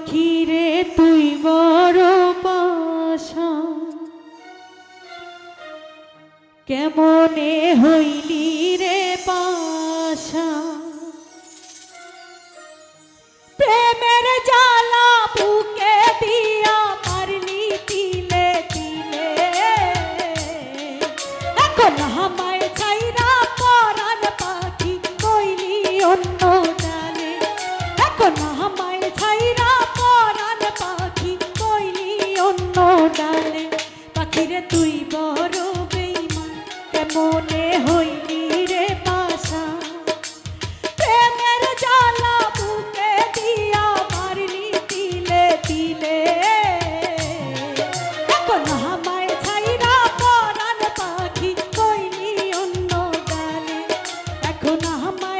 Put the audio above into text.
পাখিরে তুই বড় পাশা। কেমনে হইলি রে পাশা? রাখো না আমায়